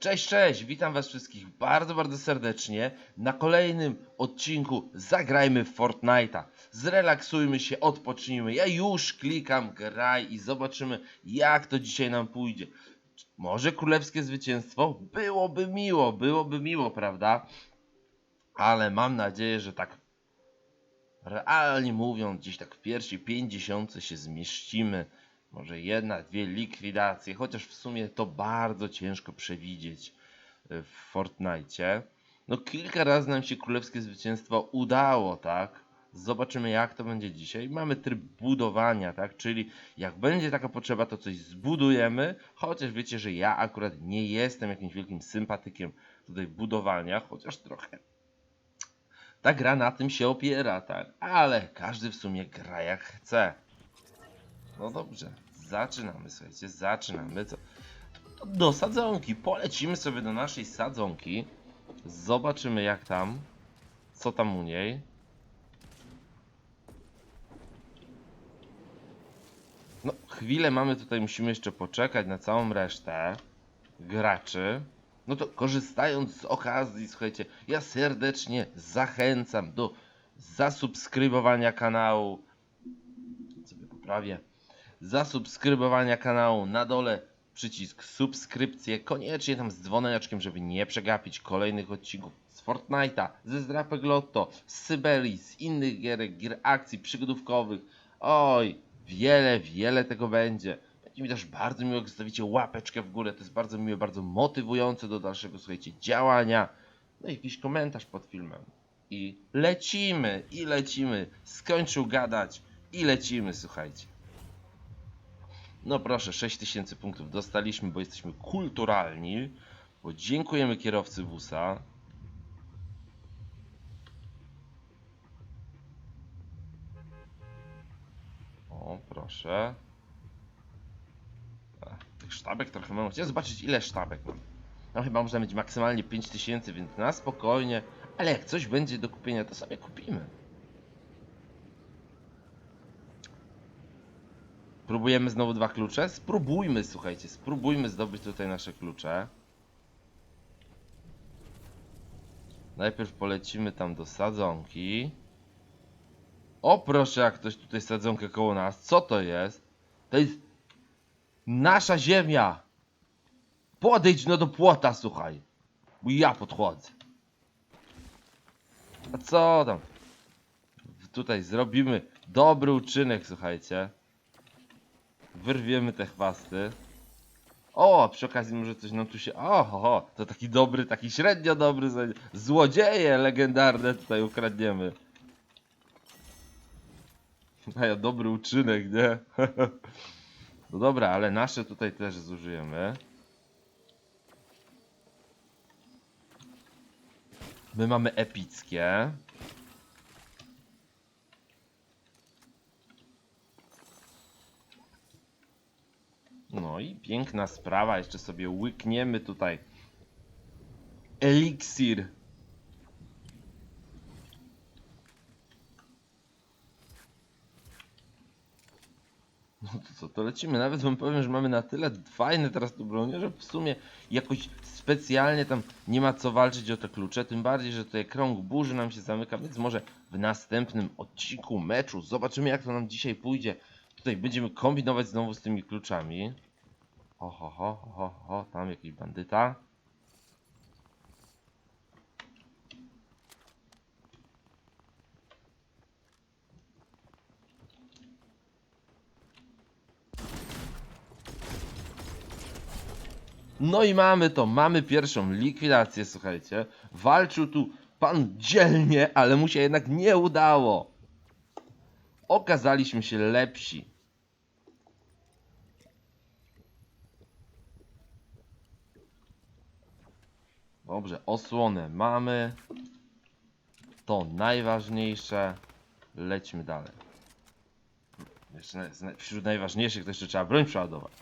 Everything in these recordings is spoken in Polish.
Cześć, cześć, witam was wszystkich bardzo, bardzo serdecznie na kolejnym odcinku Zagrajmy w Fortnite'a. Zrelaksujmy się, odpocznijmy. Ja już klikam graj i zobaczymy jak to dzisiaj nam pójdzie. Może królewskie zwycięstwo? Byłoby miło, byłoby miło, prawda? Ale mam nadzieję, że tak realnie mówiąc, gdzieś tak w pierwszej 50 się zmieścimy. Może jedna, dwie likwidacje, chociaż w sumie to bardzo ciężko przewidzieć y, w Fortnite. No kilka razy nam się królewskie zwycięstwo udało, tak? Zobaczymy jak to będzie dzisiaj. Mamy tryb budowania, tak? Czyli jak będzie taka potrzeba, to coś zbudujemy, chociaż wiecie, że ja akurat nie jestem jakimś wielkim sympatykiem tutaj budowania, chociaż trochę ta gra na tym się opiera, tak? Ale każdy w sumie gra jak chce. No dobrze, zaczynamy, słuchajcie, zaczynamy. Co? Do sadzonki, polecimy sobie do naszej sadzonki. Zobaczymy jak tam, co tam u niej. No, chwilę mamy tutaj, musimy jeszcze poczekać na całą resztę graczy. No to korzystając z okazji, słuchajcie, ja serdecznie zachęcam do zasubskrybowania kanału. Sobie poprawię. Zasubskrybowania kanału. Na dole przycisk subskrypcje. Koniecznie tam z dzwoneczkiem, żeby nie przegapić kolejnych odcinków z Fortnite'a, ze Zdrapek Lotto, z Syberii, z innych gierek, gier akcji przygodówkowych. Oj, wiele, wiele tego będzie. Będzie mi też bardzo miło, jak zostawicie łapeczkę w górę. To jest bardzo miłe, bardzo motywujące do dalszego, słuchajcie, działania. No i jakiś komentarz pod filmem. I lecimy, i lecimy. Skończył gadać i lecimy, słuchajcie. No proszę, 6000 punktów dostaliśmy, bo jesteśmy kulturalni. Bo dziękujemy kierowcy busa. O, proszę. Tych sztabek trochę mam. Chciałem zobaczyć ile sztabek mam. No chyba można mieć maksymalnie 5000, więc na spokojnie. Ale jak coś będzie do kupienia, to sobie kupimy. Próbujemy znowu dwa klucze? Spróbujmy, słuchajcie, spróbujmy zdobyć tutaj nasze klucze. Najpierw polecimy tam do sadzonki. O proszę, jak ktoś tutaj sadzonkę koło nas. Co to jest? To jest nasza ziemia. Podejdź no do płota, słuchaj. Bo ja podchodzę. A co tam? Tutaj zrobimy dobry uczynek, słuchajcie. Wyrwiemy te chwasty. O, przy okazji może coś nam tu się... Oho, to taki dobry, taki średnio dobry zło- złodzieje legendarne tutaj ukradniemy. Dają dobry uczynek, nie? No dobra, ale nasze tutaj też zużyjemy. My mamy epickie. No i piękna sprawa, jeszcze sobie łykniemy tutaj eliksir. No to co, to lecimy. Nawet wam powiem, że mamy na tyle fajne teraz tu bronie, że w sumie jakoś specjalnie tam nie ma co walczyć o te klucze. Tym bardziej, że tutaj krąg burzy nam się zamyka, więc może w następnym odcinku meczu zobaczymy jak to nam dzisiaj pójdzie. Tutaj będziemy kombinować znowu z tymi kluczami. Oho, ho, ho, ho, tam jakiś bandyta. No i mamy to, mamy pierwszą likwidację, słuchajcie. Walczył tu pan dzielnie, ale mu się jednak nie udało. Okazaliśmy się lepsi. Dobrze, osłonę mamy. To najważniejsze. Lećmy dalej. Jeszcze wśród najważniejszych to jeszcze trzeba broń przeładować.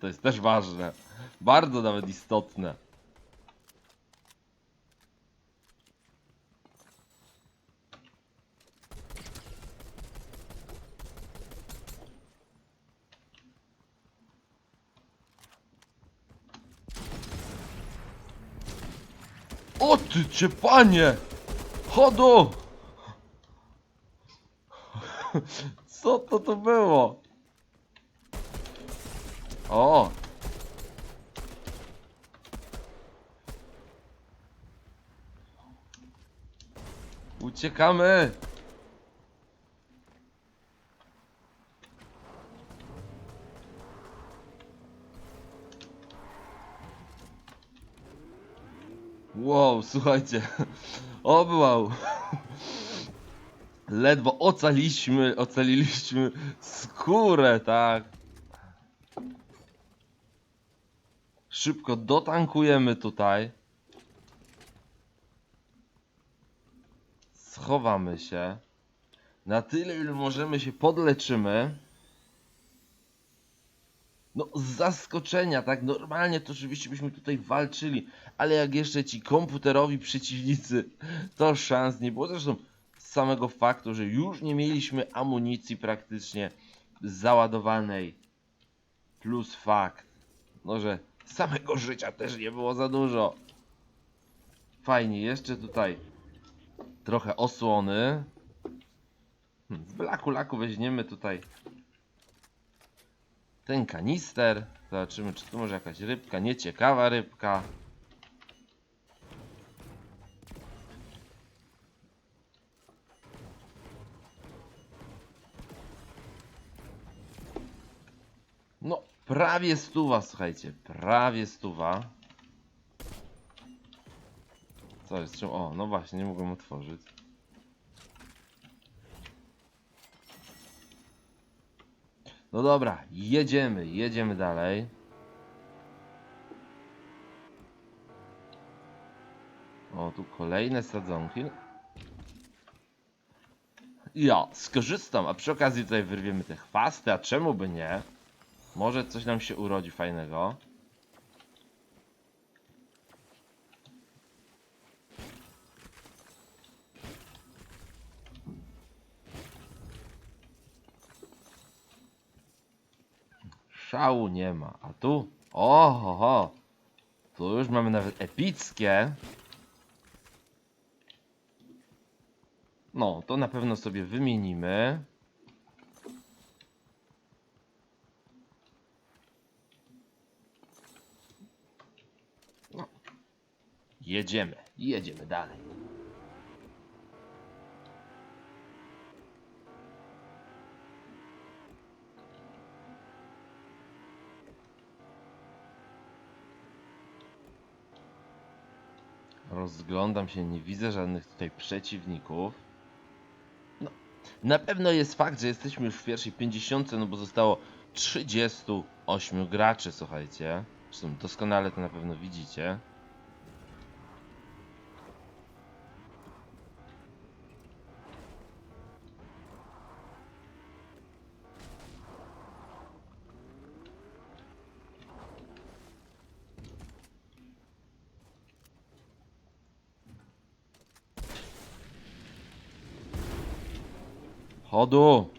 To jest też ważne. Bardzo nawet istotne. O ty cię panie! Chodu! Co to to było? O! Uciekamy! Wow, słuchajcie. O, wow. Ledwo ocaliśmy, ocaliliśmy skórę, tak. Szybko dotankujemy tutaj. Schowamy się. Na tyle, ile możemy się podleczymy. No, z zaskoczenia, tak? Normalnie to oczywiście byśmy tutaj walczyli, ale jak jeszcze ci komputerowi przeciwnicy, to szans nie było. Zresztą z samego faktu, że już nie mieliśmy amunicji praktycznie załadowanej, plus fakt, no że samego życia też nie było za dużo. Fajnie, jeszcze tutaj trochę osłony. W laku laku weźmiemy tutaj ten kanister. Zobaczymy, czy tu może jakaś rybka. Nieciekawa rybka. No, prawie stuwa, słuchajcie. Prawie stuwa. Co jest? O, no właśnie, nie mogłem otworzyć. No dobra, jedziemy, jedziemy dalej. O, tu kolejne sadzonki. Ja skorzystam, a przy okazji tutaj wyrwiemy te chwasty, a czemu by nie? Może coś nam się urodzi fajnego. Szału nie ma. A tu? Oho, tu już mamy nawet epickie. No, to na pewno sobie wymienimy. No. Jedziemy, jedziemy dalej. Rozglądam się, nie widzę żadnych tutaj przeciwników. No, na pewno jest fakt, że jesteśmy już w pierwszej 50, no bo zostało 38 graczy, słuchajcie. Zresztą doskonale to na pewno widzicie. Chodu!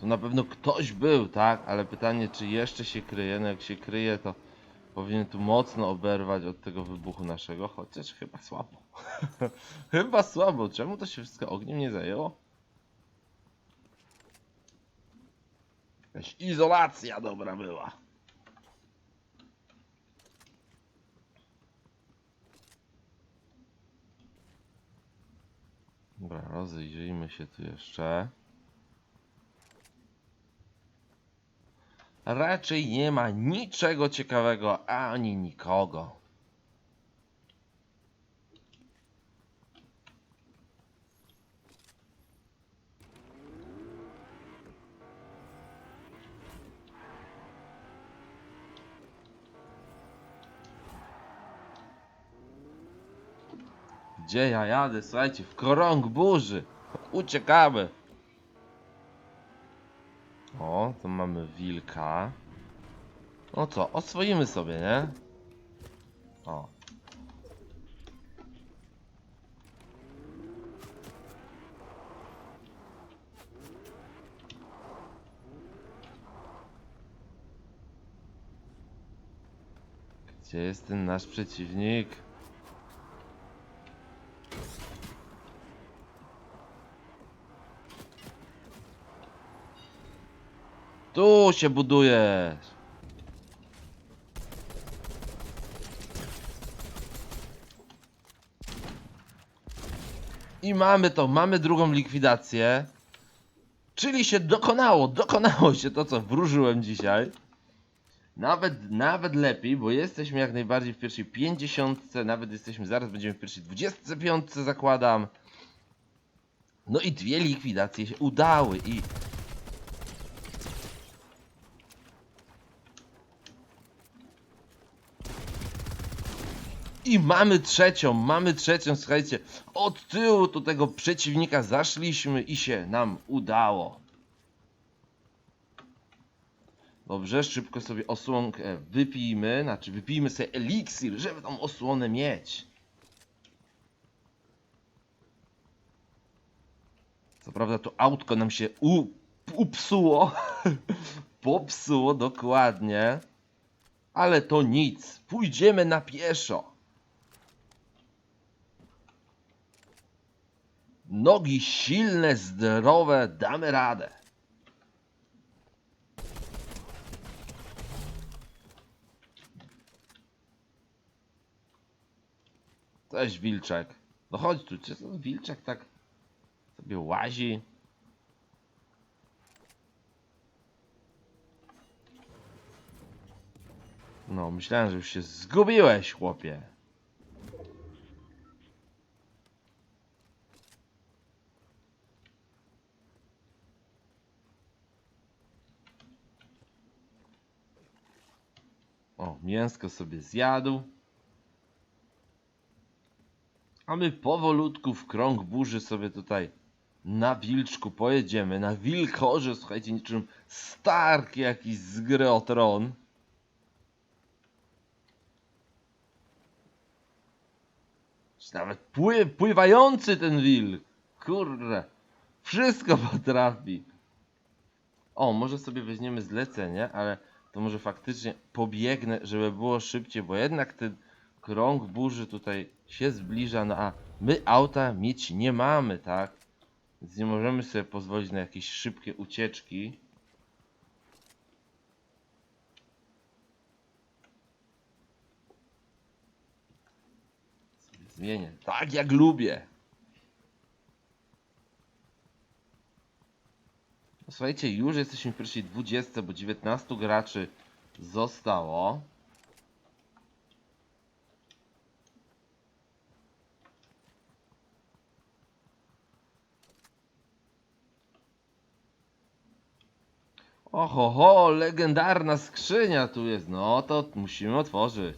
To na pewno ktoś był, tak? Ale pytanie, czy jeszcze się kryje? No jak się kryje, to powinien tu mocno oberwać od tego wybuchu naszego, chociaż chyba słabo. chyba słabo. Czemu to się wszystko ogniem nie zajęło? Jakaś izolacja dobra była. Dobra, rozejrzyjmy się tu jeszcze. Raczej nie ma niczego ciekawego ani nikogo. Gdzie ja jadę? Słuchajcie, w korąg burzy. Uciekamy. O, tu mamy wilka. No co, oswoimy sobie, nie? O. Gdzie jest ten nasz przeciwnik? Tu się budujesz! I mamy to, mamy drugą likwidację. Czyli się dokonało, dokonało się to, co wróżyłem dzisiaj. Nawet, nawet lepiej, bo jesteśmy jak najbardziej w pierwszej 50, nawet jesteśmy, zaraz będziemy w pierwszej 25 zakładam. No i dwie likwidacje się udały i... I mamy trzecią, mamy trzecią, słuchajcie, od tyłu do tego przeciwnika zaszliśmy i się nam udało. Dobrze, szybko sobie osłonkę wypijmy, znaczy wypijmy sobie eliksir, żeby tą osłonę mieć. Co prawda to autko nam się upsuło, popsuło dokładnie, ale to nic, pójdziemy na pieszo. Nogi silne, zdrowe, damy radę. Cześć Wilczek. No chodź tu, czy ten Wilczek tak sobie łazi? No, myślałem, że już się zgubiłeś, chłopie. O, mięsko sobie zjadł. A my powolutku w krąg burzy sobie tutaj na wilczku pojedziemy. Na wilkorze, słuchajcie, niczym Stark jakiś z gry o tron. Nawet pły, pływający ten wilk. Kurde. Wszystko potrafi. O, może sobie weźmiemy zlecenie, ale to może faktycznie pobiegnę, żeby było szybciej, bo jednak ten krąg burzy tutaj się zbliża, no a my auta mieć nie mamy, tak? Więc nie możemy sobie pozwolić na jakieś szybkie ucieczki. Zmienię, tak jak lubię. Słuchajcie, już jesteśmy w pierwszej 20, bo 19 graczy zostało. Oho, ho, legendarna skrzynia tu jest. No to musimy otworzyć.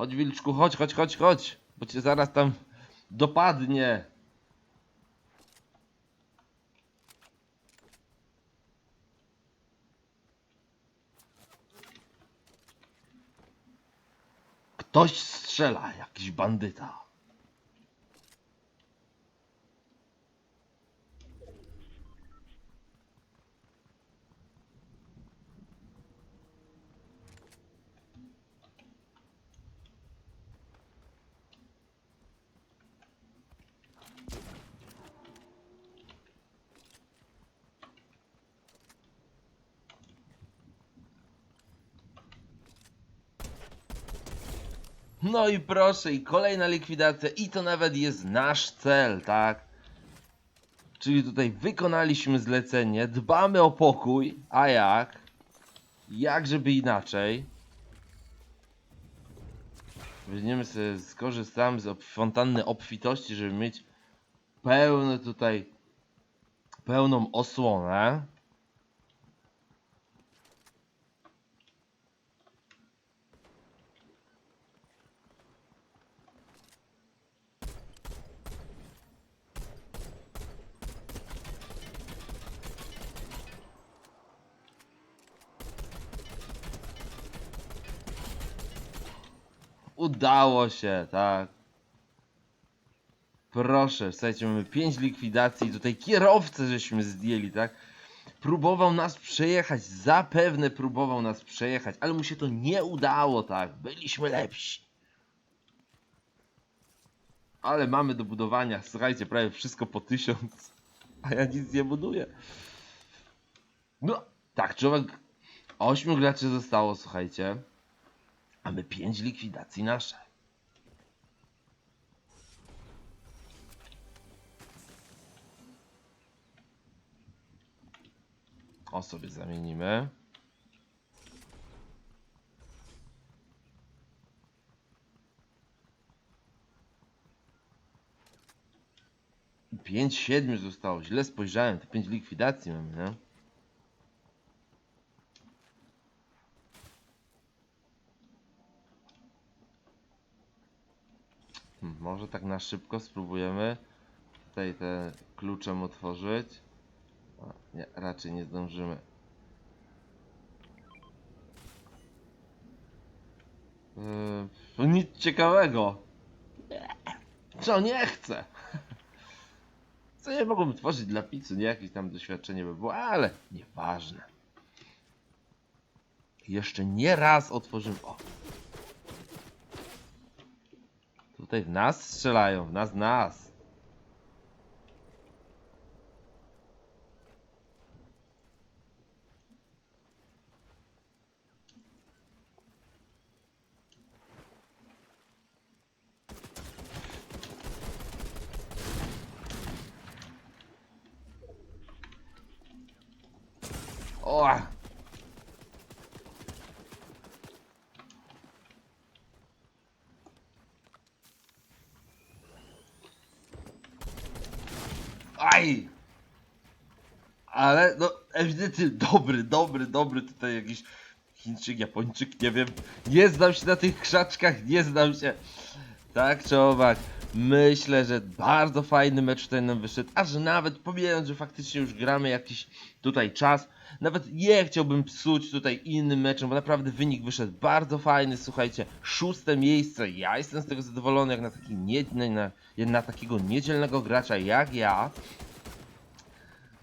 Chodź wilczku, chodź, chodź, chodź, chodź, bo cię zaraz tam dopadnie. Ktoś strzela, jakiś bandyta. No i proszę, i kolejna likwidacja, i to nawet jest nasz cel, tak? Czyli tutaj wykonaliśmy zlecenie, dbamy o pokój, a jak? Jak żeby inaczej? Weźmiemy sobie, skorzystamy z ob- fontanny obfitości, żeby mieć pełne tutaj, pełną osłonę. Udało się, tak. Proszę, słuchajcie, mamy 5 likwidacji, tutaj kierowcę żeśmy zdjęli, tak? Próbował nas przejechać, zapewne próbował nas przejechać, ale mu się to nie udało, tak? Byliśmy lepsi. Ale mamy do budowania, słuchajcie, prawie wszystko po tysiąc, a ja nic nie buduję. No, tak, człowiek, 8 graczy zostało, słuchajcie, a my 5 likwidacji nasze. O sobie zamienimy. Pięć siedmiu zostało. Źle spojrzałem. To pięć likwidacji mamy, nie? Może tak na szybko spróbujemy tutaj te kluczem otworzyć. O, nie, raczej nie zdążymy. Yy, nic ciekawego. Co nie chcę? Co nie mogłem tworzyć dla pizzy, nie jakieś tam doświadczenie by było, ale nieważne. Jeszcze nie raz otworzymy. O. Tutaj w nas strzelają, w nas, nas. O! Aj! Ale no ewidentnie dobry, dobry, dobry tutaj jakiś Chińczyk, Japończyk, nie wiem. Nie znam się na tych krzaczkach, nie znam się. Tak czy owak, myślę, że bardzo fajny mecz tutaj nam wyszedł, a że nawet pomijając, że faktycznie już gramy jakiś tutaj czas, nawet nie chciałbym psuć tutaj innym meczem, bo naprawdę wynik wyszedł bardzo fajny, słuchajcie, szóste miejsce, ja jestem z tego zadowolony jak na, taki nie, na, na takiego niedzielnego gracza jak ja,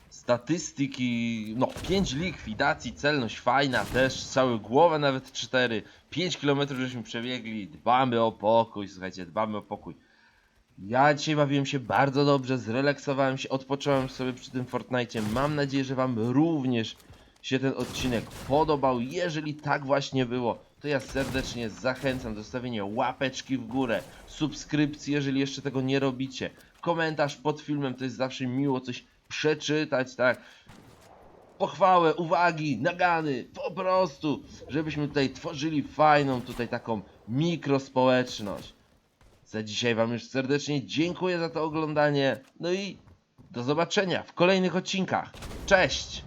statystyki, no 5 likwidacji, celność fajna też, strzały głowę nawet 4, 5 km żeśmy przebiegli, dbamy o pokój, słuchajcie, dbamy o pokój. Ja dzisiaj bawiłem się bardzo dobrze, zrelaksowałem się, odpocząłem sobie przy tym Fortnite. Mam nadzieję, że Wam również się ten odcinek podobał. Jeżeli tak właśnie było, to ja serdecznie zachęcam do stawienia łapeczki w górę, subskrypcji, jeżeli jeszcze tego nie robicie. Komentarz pod filmem, to jest zawsze miło coś przeczytać, tak? Pochwałę, uwagi, nagany, po prostu, żebyśmy tutaj tworzyli fajną tutaj taką mikrospołeczność. Za dzisiaj Wam już serdecznie dziękuję za to oglądanie. No i do zobaczenia w kolejnych odcinkach. Cześć!